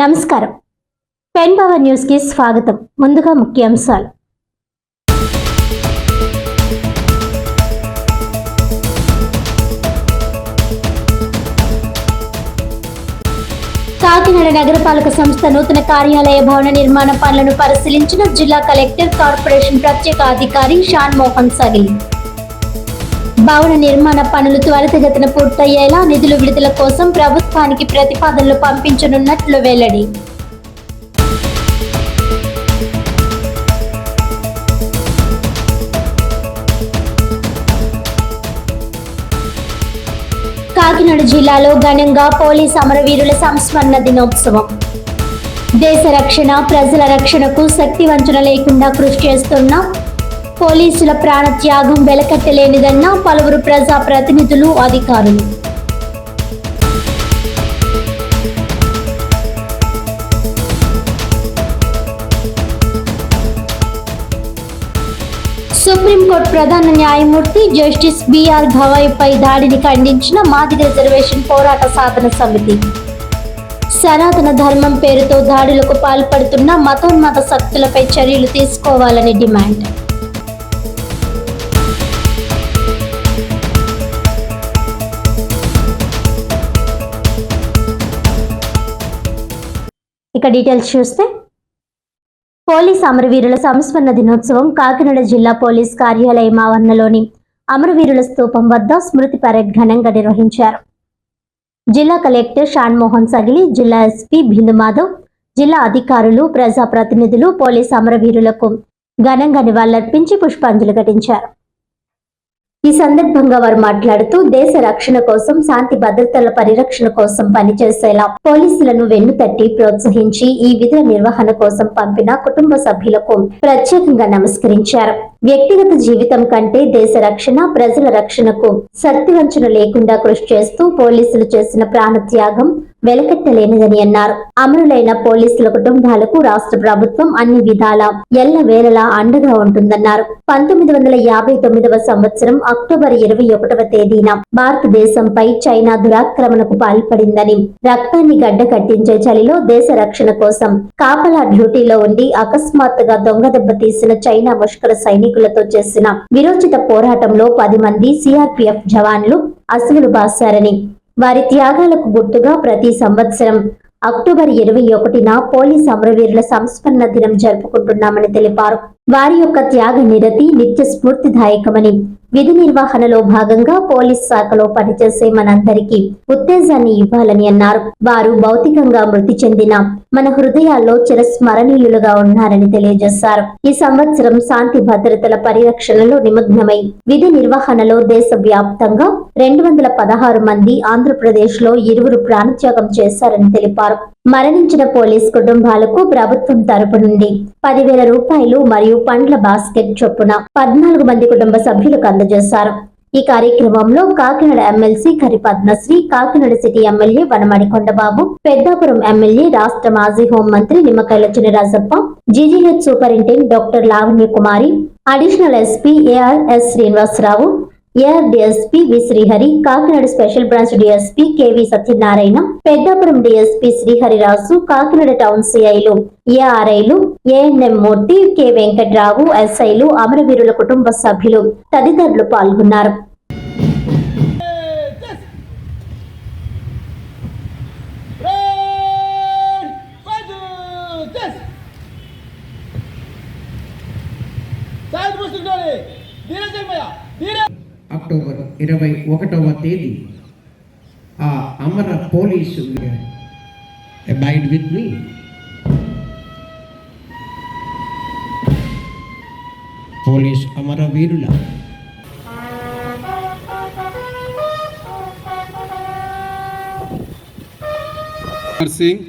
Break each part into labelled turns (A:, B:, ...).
A: నమస్కారం. Pen power న్యూస్కి స్వాగతం. ముందుగా ముఖ్యాంశాలు. కాకినాడ నగరపాలక సంస్థ నూతన కార్యాలయ భవన నిర్మాణ పనులను పరిశీలించిన జిల్లా కలెక్టర్ కార్పొరేషన్ ప్రత్యేక అధికారి షాన్ మోహన్ సగిలి భవన నిర్మాణ పనులు త్వరితగతిన పూర్తయ్యేలా నిధులు విడుదల కోసం ప్రభుత్వానికి ప్రతిపాదనలు పంపించనున్నట్లు వెల్లడి. కాకినాడ జిల్లాలో ఘనంగా పోలీస్ అమరవీరుల సంస్మరణ దినోత్సవం. దేశ రక్షణ ప్రజల రక్షణకు శక్తి వంచన లేకుండా కృషి చేస్తున్న పోలీసుల ప్రాణ త్యాగం వెలకట్టలేనిదన్న పలువురు ప్రజా ప్రతినిధులు అధికారులు. సుప్రీంకోర్టు ప్రధాన న్యాయమూర్తి జస్టిస్ బిఆర్ గవాయ్పై దాడిని ఖండించిన మాదిగ రిజర్వేషన్ పోరాట సాధన సమితి. సనాతన ధర్మం పేరుతో దాడులకు పాల్పడుతున్న మతోన్మత శక్తులపై చర్యలు తీసుకోవాలని డిమాండ్. డీటెయిల్స్ చూస్తే పోలీస్ అమరవీరుల సంస్మరణ దినోత్సవం కాకినాడ జిల్లా పోలీస్ కార్యాలయం ఆవరణలోని అమరవీరుల స్తూపం వద్ద స్మృతి పరేడ్ ఘనంగా నిర్వహించారు. జిల్లా కలెక్టర్ షాన్ మోహన్ సగిలి జిల్లా ఎస్పీ బిందు మాధవ్ జిల్లా అధికారులు ప్రజాప్రతినిధులు పోలీస్ అమరవీరులకు ఘనంగా నివాళులర్పించి పుష్పాంజలి ఘటించారు. ఈ సందర్భంగా వారు మాట్లాడుతూ దేశ రక్షణ కోసం శాంతి భద్రతల పరిరక్షణ కోసం పనిచేసేలా పోలీసులను వెన్నుతట్టి ప్రోత్సహించి ఈ విధుల నిర్వహణ కోసం పంపిన కుటుంబ సభ్యులకు ప్రత్యేకంగా నమస్కరించారు. వ్యక్తిగత జీవితం కంటే దేశ రక్షణ ప్రజల రక్షణకు శక్తివంచన లేకుండా కృషి చేస్తూ పోలీసులు చేసిన ప్రాణత్యాగం వెలకెట్టలేనిదని అన్నారు. అమరులైన పోలీసుల కుటుంబాలకు రాష్ట్ర ప్రభుత్వం అన్ని విధాల ఎల్లవేళలా అండగా ఉంటుందన్నారు. పంతొమ్మిది వందల యాభై తొమ్మిదవ సంవత్సరం అక్టోబర్ ఇరవై ఒకటవ తేదీన భారతదేశంపై చైనా దురాక్రమణకు పాల్పడిందని రక్తాన్ని గడ్డ కట్టించే చలిలో దేశ రక్షణ కోసం కాపలా డ్యూటీలో ఉండి అకస్మాత్తుగా దొంగ దెబ్బ తీసిన చైనా ముష్కర సైనికులతో చేసిన విరోచిత పోరాటంలో పది మంది సిఆర్పిఎఫ్ జవాన్లు అసువులు బాశారని వారి త్యాగాలకు గుర్తుగా ప్రతి సంవత్సరం అక్టోబర్ ఇరవై ఒకటిన పోలీస్ అమరవీరుల సంస్మరణ దినం జరుపుకుంటున్నామని తెలిపారు. వారి యొక్క త్యాగ నిరతి నిత్య స్ఫూర్తిదాయకమని విధి నిర్వహణలో భాగంగా పోలీస్ శాఖలో పనిచేసే మనందరికీ ఉత్తేజాన్ని ఇవ్వాలని అన్నారు. వారు భౌతికంగా మృతి చెందిన మన హృదయాల్లో చిరస్మరణీయులుగా ఉన్నారని తెలియజేశారు. ఈ సంవత్సరం శాంతి భద్రతల పరిరక్షణలో నిమగ్నమై విధి నిర్వహణలో దేశ వ్యాప్తంగా రెండు వందల పదహారు మంది ఆంధ్రప్రదేశ్లో ఇరువురు ప్రాణత్యాగం చేశారని తెలిపారు. మరణించిన పోలీస్ కుటుంబాలకు ప్రభుత్వం తరపు నుండి పదివేల రూపాయలు మరియు పండ్ల బాస్కెట్ చొప్పున పద్నాలుగు మంది కుటుంబ సభ్యులకు అందజేశారు. ఈ కార్యక్రమంలో Kakinada MLC Karri Padmasri Kakinada city MLA Vanamadi Kondababu Peddapuram MLA రాష్ట్ర మాజీ హోంమంత్రి Nimmakayala Chinarajappa GGH superintendent doctor Lavanya Kumari additional SP ARS Srinivasarao AR DSP V Srihari Kakinada special branch DSP KV Satyanarayana Peddapuram DSP Sriharirju Kakinada town సిఐలు ఏఆర్ఐలు ANM Murthy K Venkatrao ఎస్ఐలు అమరవీరుల కుటుంబ సభ్యులు తదితరులు పాల్గొన్నారు
B: ధీర
C: అక్టోబర్ ఇరవై ఒకటవ తేదీ. ఆ అమర police abide with me police అమరవీరుల
D: Kumar Singh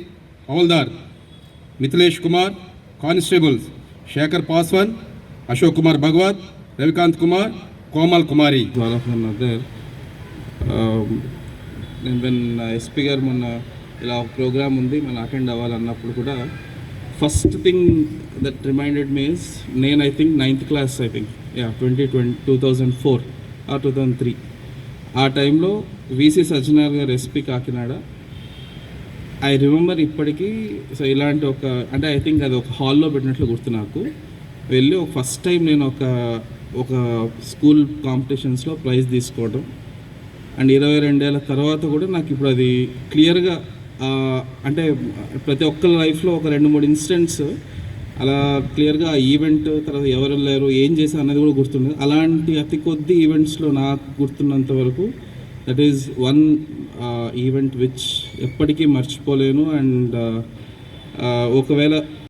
D: హౌల్దార్ Mithilesh Kumar constables. Shekhar Paswan Ashok Kumar Bhagwat Ravikant Kumar Komal Kumari.
E: all of them నేను వెన్ ఎస్పీ గారు మొన్న ఇలా ఒక ప్రోగ్రామ్ ఉంది మనం అటెండ్ అవ్వాలన్నప్పుడు కూడా first thing that reminded means నేను I think ninth class I think ya twenty twenty two thousand four uh two thousand three. ఆ టైంలో వీసీ సజ్జనార్ గారు ఎస్పీ కాకినాడ. ఐ రిమెంబర్ ఇప్పటికీ సో ఇలాంటి ఒక అంటే ఐ థింక్ అది ఒక హాల్లో పెట్టినట్లు గుర్తు నాకు. వెళ్ళి ఒక ఫస్ట్ టైం నేను ఒక ఒక స్కూల్ కాంపిటీషన్స్లో ప్రైజ్ తీసుకోవడం అండ్ ఇరవై రెండేళ్ళ తర్వాత కూడా నాకు ఇప్పుడు అది క్లియర్గా అంటే ప్రతి ఒక్కరి లైఫ్లో ఒక రెండు మూడు ఇన్సిడెంట్స్ అలా క్లియర్గా ఆ ఈవెంట్ తర్వాత ఎవరు లేరు ఏం చేశారు అనేది కూడా గుర్తుండదు. అలాంటి అతి కొద్ది ఈవెంట్స్లో నాకు గుర్తున్నంత వరకు that is one event which ఎప్పటికీ మర్చిపోలేను. అండ్ ఒకవేళ